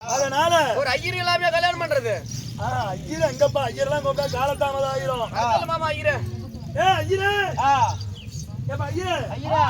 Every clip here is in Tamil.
அதனால ஒரு ஐயர் இல்லாம கல்யாணம் பண்றது? ஐயர் எங்கப்பா ஐயர்லாம் கூப்பிட்டா காலத்தாமதம் ஆயிரும். மாமா ஐயரு. ஏ ஐயரே ஏப்பா ஐயரே. ஐயர்.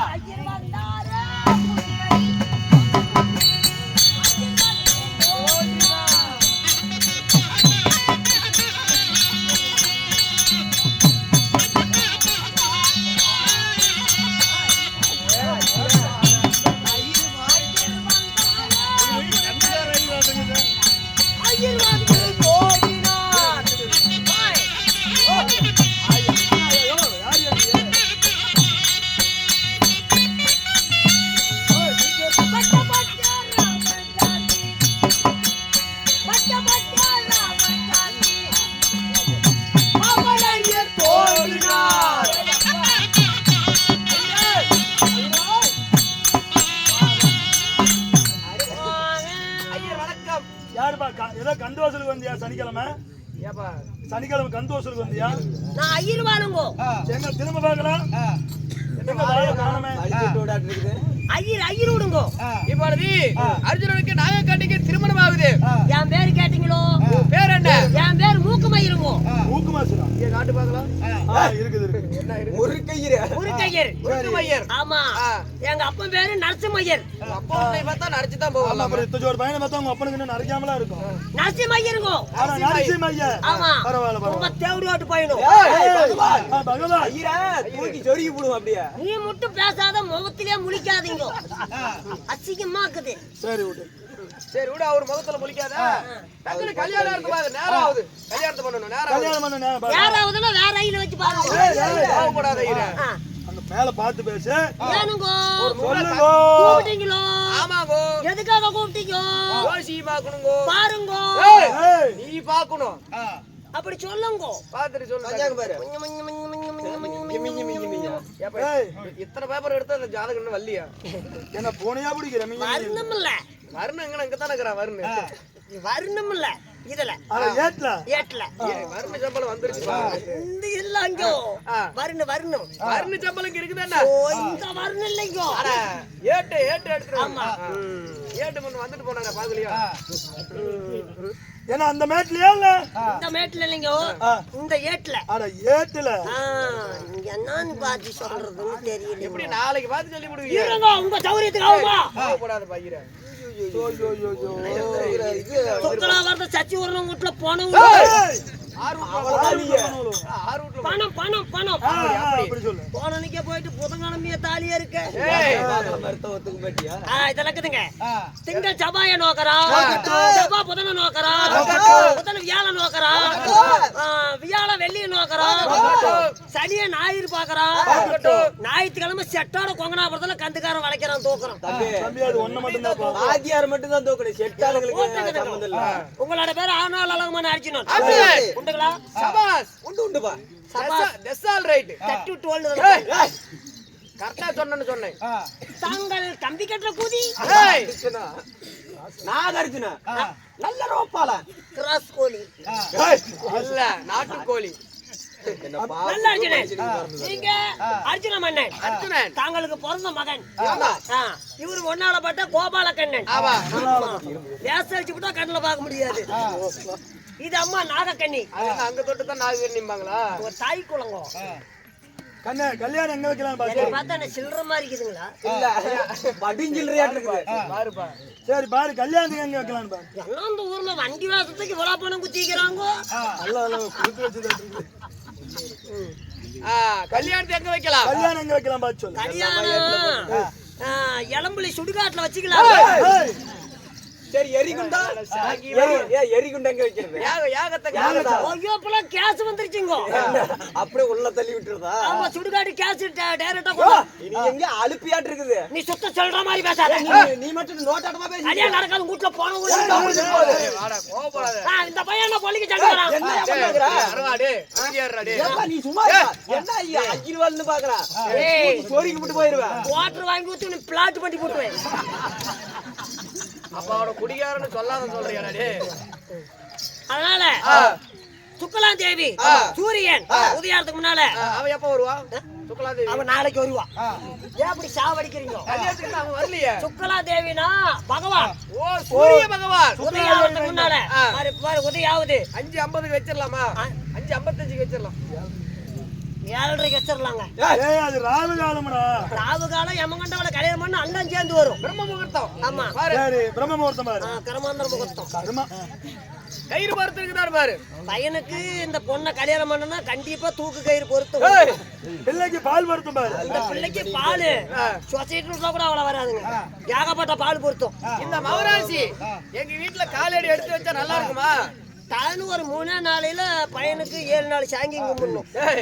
வசூலுக்கு வந்தியா? சனிக்கிழமை? ஏப்பா? சனிக்கிழமை கந்து வசூலுக்கு வந்தியா? நான் ஐயர் வாழுங்கோ. எங்க திரும்ப பார்க்கலாம்? ஐயர் ஐயர் விடுங்கோ இப்பொழுது அர்ஜுனனுக்கு நாயக்காண்டிக்கு திருமணம் ஆகுது. என் பேரு கேட்டீங்களோ? காட்டு பார்க்கலாம். ஒரு கயிறு. ஒரு ஆமா. எங்க அப்பன் பேரு நரசிம்மயர் அப்பா உன்னை தான் போவாங்க பையனை பார்த்தா உங்க அப்பனுக்கு இருக்கும். நரசிம்மயருங்க நரசிம்மயர் ஆமா பரவாயில்லை பரவாயில்லை. உங்க போடுவோம் அப்படியே. நீ முட்டும் பேசாத முகத்திலே முழிக்காதீங்க. அசிங்கமா இருக்குது. சரி விட்டு சரி விட அவர் முகத்துல முழிக்காத டக்குனு கல்யாணம் இருந்து பாரு நேரம் ஆகுது கல்யாணத்தை பண்ணணும் நேரம் கல்யாணம் பண்ண நேரம் நேரம் ஆகுதுன்னா வேற ஐயில வச்சு பாருங்க போக கூடாது ஐயில அங்க மேல பார்த்து பேசு ஏனுங்கோ சொல்லுங்கோ கூப்பிட்டீங்களோ ஆமாங்கோ எதுக்காக கூப்பிட்டீங்கோ யோசி பாக்கணுங்கோ பாருங்கோ நீ பாக்கணும் அப்படி சொல்லுங்கோ பாத்துட்டு சொல்லுங்க பாரு இத்தனை பேப்பர் எடுத்து அந்த ஜாதகம் வல்லியா என்ன போனையா பிடிக்கிற மருந்தும் இல்லை வருண் எங்க இங்க தானே இருக்கிறான் வருண் வருணம் இல்ல இதுல. அட ஏட்ல ஏட்ல வருண் சம்பளம் வந்துருச்சு. இந்த இல்ல அங்கோ. ஆ. வருணம் வருண். சம்பளம் இங்க இருக்குதானே ஓ இந்த வருணம் இல்லைங்கோ அட, ஏட்டு ஏட்டு எடுத்துட்டு ம். ஏட்டு பண்ணு வந்துட்டு போனாங்க பாக்கலையா? ஏன்னா அந்த மேட்லயா இல்ல? இந்த மேட்ல இல்லைங்கோ. இந்த ஏட்ல அட இங்க என்னன்னு பார்த்து சொல்றதுன்னு தெரியல இப்படி நாளைக்கு பார்த்து சொல்லி விடுவீங்க இருங்க உங்க சௌரியத்துக்கு ஆகுமா? கோவப்படாத பையர சொக்கலா வரத சச்சி வரணும் வீட்டுல பணம் பணம் பணம் பணம். போனனுக்கே போயிட்டு புதன்கிழமைய தாலியா இருக்கு. இருக்குதுங்க திங்கள் செவ்வாய நோக்கறா. செவ்வா புதன நோக்கறா. புதன வியாழ நோக்கறா. ஆ, வியாழ வெள்ளிய நோக்கறா. சனிய ஞாயிறு பாக்குறா ஞாயிற்றுக்கிழமை செட்டோட கொங்கனாபுரத்துல கந்துக்காரன் வளைக்கிறான் தூக்குறான். தம்பி அது ஒண்ணு மட்டும் தான் ஆதியார் மட்டும் தான் தோக்கணும் செட்டாளுங்களுக்கு உங்களோட பேர் ஆனால் அழகுமான அப்படியே. உண்டுங்களா? சபாஸ் உண்டு உண்டு பா. சபாஸ் தட்ஸ் ஆல் ரைட் தட்டு டோல் கரெக்டா சொன்னேன்னு சொன்னேன். தாங்கள் கம்பி கட்டுற கூதி. நாகார்ஜுனா. நல்ல ரோப்பால கிராஸ் கோழி இல்ல நாட்டுக்கோழி தாங்களுக்கு பிறந்த மகன். இவர் ஒன்னால பார்த்தா கோபாலக்கண்ணன். வேச வச்சு விட்டா கண்ணில் பார்க்க முடியாது. இது அம்மா நாகக்கண்ணி. அங்க தொட்டு தான் நாகு நிம்பாங்களா? ஒரு தாய் குளங்கோ கண்ணே கல்யாணம் எங்க வைக்கலாம் பாத்து? பார்த்தா என்ன சில்லற மாதிரி இருக்குதுங்களா? இல்ல வடிஞ்சில்றியாட்டு இருக்குது பாருப்பா சரி பாரு கல்யாணத்துக்கு எங்க வைக்கலாம் பாரு? எல்லாம் இந்த ஊர்ல வண்டி வாசத்துக்கு பணம் குத்திக்கிறாங்கோ அல்ல அல்ல கொடுத்து வச்சது ஆ, கல்யாணத்தை எங்க வைக்கலாம்? கல்யாணம் எங்க வைக்கலாம் பாத்து சொல்லு. கல்யாணம். எலம்புலி சுடுகாட்டுல வச்சுக்கலாம் சரி எரிகுண்டா? சாகி எரி ஏ எரிகுண்டா எங்க வைக்கிறது? இப்பெல்லாம் கேஸ் வந்துருச்சுங்கோ. அப்படியே உள்ள தள்ளி விட்டுறதா? ஆமா சுடுகாடு கேஸ் டைரக்டா இனி எங்க அலுப்பியாட்டு இருக்குது? நீ சுத்த சொல்ற மாதிரி பேசாத. நீ- நீ மட்டும் நோட்டாட்டமா பேசி கல்யாணம் நடக்காது வீட்டுல போன இந்த பையன் என்ன பள்ளிக்கு சண்டைறான் என்ன நீ சும்மா. என்ன ஐயா அக்கிருவாள்னு பாக்குறா? சோரிக்கு விட்டு போயிருவேன். வாட்டர் வாங்கி ஊத்தி பிளாட் பண்ணி போட்டுவேன் அப்ப அவன குடிகாரன்னு சொல்லாத சொல்றியாடா டேய் அதனால சுக்கலான் தேவி சூரியன் உதயாரத்துக்கு முன்னால அவன் எப்ப வருவா? சுக்லாதேவி அவன் நாளைக்கு வருவா. ஏன் அப்படி சாவடிக்கிறீங்க? அவன் வரலையே. சுக்கலா தேவினா பகவான். ஓ சூரிய பகவான். உதயாவதுக்கு முன்னால. உதயாவது. அஞ்சு ஐம்பதுக்கு வச்சிடலாமா? அஞ்சு ஐம்பத்தஞ்சுக்கு வச்சிடலாம். ஏழரைக்கு வச்சிடலாங்க ஏய் அது ராவு காலம்டா. ராவு காலம் எமகண்டவளை கல்யாணம் பண்ண அண்ணன் சேர்ந்து வரும். பிரம்ம முகூர்த்தம். ஆமா. பாரு. சரி பிரம்ம முகூர்த்தம் பாரு. கருமாந்திர முகூர்த்தம். கருமா. கயிறு மரத்துக்கு தான் பாரு. பையனுக்கு இந்த பொண்ணை கல்யாணம் பண்ணனா கண்டிப்பா தூக்கு கயிறு பொருத்தும் பிள்ளைக்கு பால் வருத்தம் பாரு. இந்த பிள்ளைக்கு பால். சொசைட்டி விட்டா கூட அவ்வளவு வராதுங்க. ஏகப்பட்ட பால் பொருத்தும் இந்த மவராசி எங்க வீட்டுல காலடி எடுத்து வச்சா நல்லா இருக்குமா? தானு ஒரு மூணே நாளையில பையனுக்கு ஏழு நாள் சாங்கி கும்பிடணும்.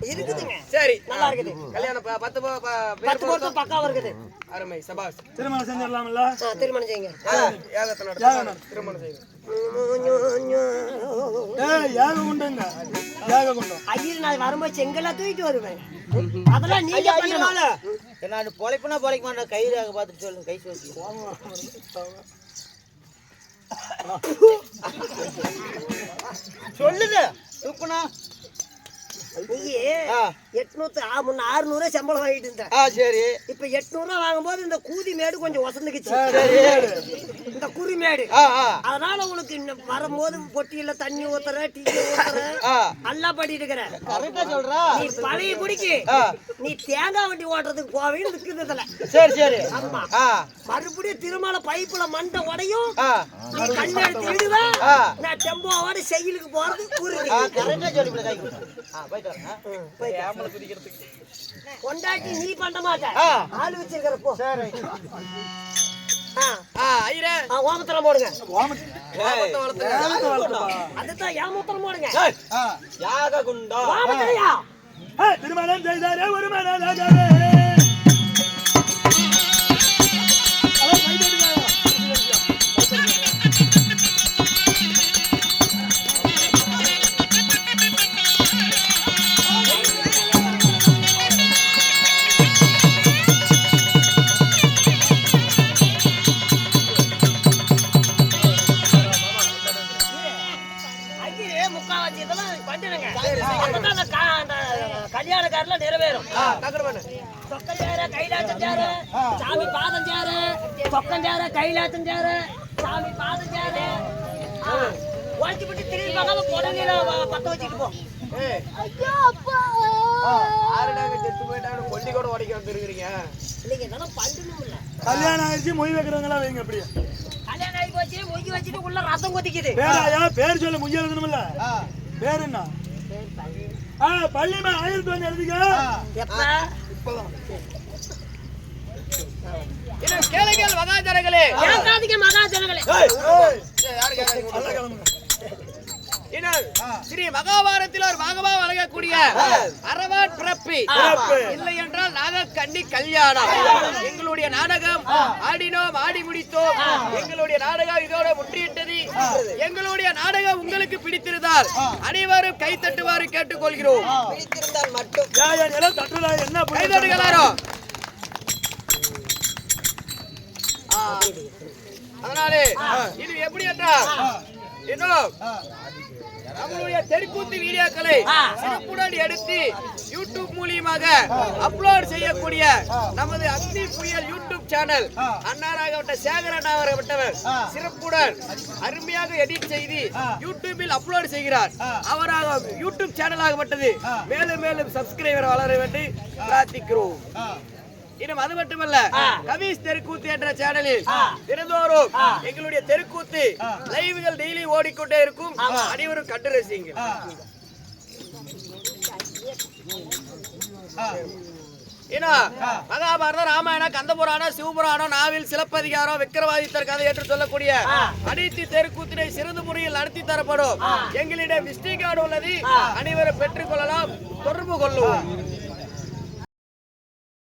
இருக்குதுங்க. சரி. நல்லா இருக்குது. கல்யாணம் ப- பத்து ப- ப- பேர் பத்து பொருத்தம். பக்காவா இருக்குது. அருமை. சபாஸ் திருமணம் செஞ்சிடலாம்ல? ஆ, திருமணம் செய்யுங்க. ஏகத்தை நடத்து. திருமணம் செய்யுங்க. ஐயர் நான் வரும்போது செங்கலா தூக்கிட்டு வருவேன். அதெல்லாம் நீங்க நான் பொழைப்புனா பொழைக்க மாட்டேன் கயிறாக பார்த்துட்டு சொல்லுங்க. கை சோசி சொல்லுது துப்புனா நீ. எட்நூத்து ஆ, முன்ன ஆறுநூறு சம்பளம் வாங்கிட்டு இருந்த ஆ சரி. இப்ப எட்நூறு ரூபா வாங்கும்போது இந்த கூதி மேடு கொஞ்சம் வசந்துக்குச்சு. இந்த குறி மேடு. அதனால உனக்கு வரும்போது பொட்டியில தண்ணி ஊத்துற டீ ஊத்துற எல்லாம் பண்ணிட்டு இருக்கிற. நீ பழைய குடிக்கு. நீ தேங்காய் வண்டி ஓட்டுறதுக்கு போவேன்னு இருக்குதுல சரி சரி. ஆமா. மறுபடியும் திருமலை பைப்புல மண்டை உடையும். நீ கல் எடுத்து விடுவ ஆ. நான் டெம்போவோட செயலுக்கு போறது ஆ கூறுது கரெக்டா சொல்லி இப்படி கை கொடு. ஆ போயிட்டு வரேன் கொண்டாட்டி நீ பண்ண மாட்ட. ஆள் வச்சிருக்கிற போ. சரி. ஆ, ஆ ஐயரே. ஆ, ஓமத்தலம் போடுங்க. அதுதான் ஏமத்தலம் போடுங்க. யாக குண்டா திருமணம் செய்தாரே ஒரு அவன் கல்யாணக்காரில் நிறைவேறும். டக்குனு சொக்கஞ்சார கைலாசஞ்சார சாமி பாதஞ்சார சொக்கஞ்சார கைலாசஞ்சார சாமி பாதஞ்சார உழைச்சி விட்டு திரும்பி பார்க்காம புடவையில வ- பத்த வச்சுட்டு போ. கல்யாணம் ஆயிடுச்சு மொய் வைக்கிறவங்களா வைங்க அப்படியே. கல்யாணம் ஆகி போச்சு மொய் வச்சுட்டு உள்ள ரசம் கொதிக்குது. பேர் சொல்ல எழுதணும்ல பேர் என்ன? பள்ளிமா ஆயிரத்தி ஒன்று எழுதிக்க. கேளுங்கள் மகாஜனங்களே. கேட்காதீங்க மகா ஜனங்களே யாரு கேட்காதீங்க இன்னும் ஸ்ரீ மகாபாரத்தில் ஒரு பாகமா வழங்கக்கூடிய அரவான் பிறப்பி. இல்லை என்றால் நாக கண்ணி கல்யாணம் எங்களுடைய நாடகம் ஆடினோம் ஆடி முடித்தோம். எங்களுடைய நாடகம் இதோட முற்றியிட்டது எங்களுடைய நாடகம் உங்களுக்கு பிடித்திருந்தால் அனைவரும் கை தட்டுவாறு கேட்டுக்கொள்கிறோம். பிடித்திருந்தால் மட்டும். என்ன கை? தட்டுகிறாரோ அதனாலே இது எப்படி என்றால் இன்னும் நம்மளுடைய தெருக்கூத்து வீடியோக்களை சிறப்புடன் எடுத்து யூடியூப் மூலியமாக அப்லோட் செய்யக்கூடிய நமது அக்னி புயல் யூடியூப் சேனல் அன்னாராகப்பட்ட சேகரன் அவர்கள்பட்டவர் சிறப்புடன் அருமையாக எடிட் செய்து யூடியூபில் அப்லோட் செய்கிறார். அவராக யூடியூப் சேனல் ஆகப்பட்டது. மேலும் மேலும் சப்ஸ்கிரைபர் வளர வேண்டி பிரார்த்திக்கிறோம். இன்னும் அது மட்டுமல்ல கவிஸ் தெருக்கூத்து என்ற சேனலில் தினந்தோறும் எங்களுடைய தெருக்கூத்து லைவ்கள் டெய்லி ஓடிக்கொண்டே இருக்கும். அனைவரும் கண்டு ரசிங்க ஏன்னா மகாபாரதம் ராமாயணம் கந்தபுராணம் சிவபுராணம் நாவில் சிலப்பதிகாரம் விக்கிரமாதித்தர் கதை என்று சொல்லக்கூடிய அனைத்து தெருக்கூத்தினை சிறந்த முறையில் நடத்தி தரப்படும் எங்களிடம் விஸ்டி கார்டு உள்ளது அனைவரும் பெற்றுக் கொள்ளலாம் தொடர்பு கொள்ளுவோம்.